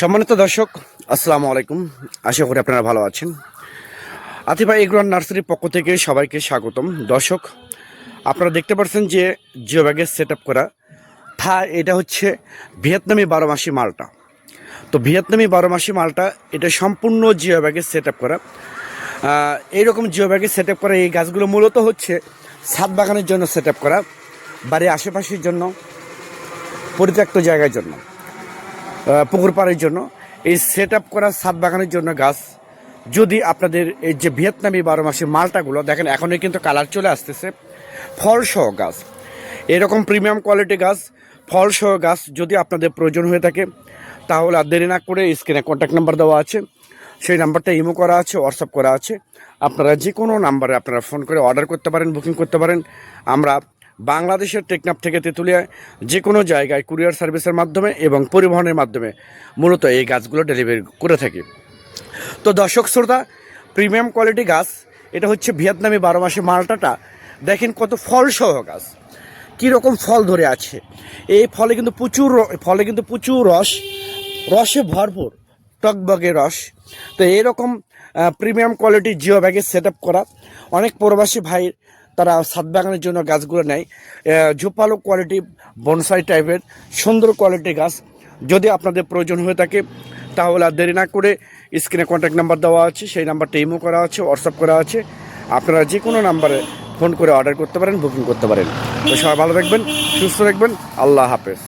সম্মানিত দর্শক, আসসালামু আলাইকুম। আশা করি আপনারা ভালো আছেন। আতিফা এগ্রান নার্সারির পক্ষ থেকে সবাইকে স্বাগতম। দর্শক, আপনারা দেখতে পাচ্ছেন যে জিও ব্যাগের সেট করা থা, এটা হচ্ছে ভিয়েতনামি বারো মাসি মালটা। তো ভিয়েতনামি বারো মাসি মালটা, এটা সম্পূর্ণ জিও ব্যাগের সেট করা এইরকম জিও ব্যাগের সেট করা এই গাছগুলো মূলত হচ্ছে ছাদ বাগানের জন্য সেট করা, বাড়ির আশেপাশের জন্য, পরিত্যক্ত জায়গার জন্য। পুকুর পাড়ের জন্য। এই সেট আপ করা ছাদ বাগানের জন্য গাছ। যদি আপনাদের এই যে ভিয়েতনামি বারো মাসে মালটাগুলো, দেখেন এখনই কিন্তু কালার চলে আসতেছে। ফল সহ গাছ। এরকম প্রিমিয়াম কোয়ালিটি গাছ, ফল সহ গাছ যদি আপনাদের প্রয়োজন হয়ে থাকে, তাহলে আর দেরি না করে স্ক্রিনে কন্ট্যাক্ট নাম্বার দেওয়া আছে। সেই নাম্বারটা ইমো করা আছে হোয়াটসঅ্যাপ করা আছে। আপনারা যে কোনো নাম্বারে আপনারা ফোন করে অর্ডার করতে পারেন বুকিং করতে পারেন। আমরা বাংলাদেশের টেকনাফ থেকে তেঁতুলিয়ায় যে কোনো জায়গায় কুরিয়ার সার্ভিসের মাধ্যমে এবং পরিবহনের মাধ্যমে মূলত এই গাছগুলো ডেলিভারি করে থাকি। তো দর্শক, শ্রোতা, প্রিমিয়াম কোয়ালিটি গাছ, এটা হচ্ছে ভিয়েতনামি বারো মাসে মালটাটা। দেখেন কত ফল সহ গাছ কীরকম ফল ধরে আছে। এই ফলে কিন্তু প্রচুর ফলে কিন্তু প্রচুর রস, রসে ভরপুর, টকবগে রস। তো এরকম প্রিমিয়াম কোয়ালিটি জিও ব্যাগে সেট করা। অনেক প্রবাসী ভাই তারা ছাদ বাগানের জন্য গাছগুলো নেয়। ঝোপালো কোয়ালিটি বনসাই টাইপের সুন্দর কোয়ালিটি গাছ। যদি আপনাদের প্রয়োজন হয়ে থাকে, তাহলে আর দেরি না করে স্ক্রিনে কন্ট্যাক্ট নাম্বার দেওয়া আছে, সেই নাম্বারটা ইমো করা আছে হোয়াটসঅ্যাপ করা আছে। আপনারা যে কোনো নাম্বারে ফোন করে অর্ডার করতে পারেন বুকিং করতে পারেন। তো সবাই ভালো থাকবেন, সুস্থ রাখবেন আল্লাহ হাফেজ।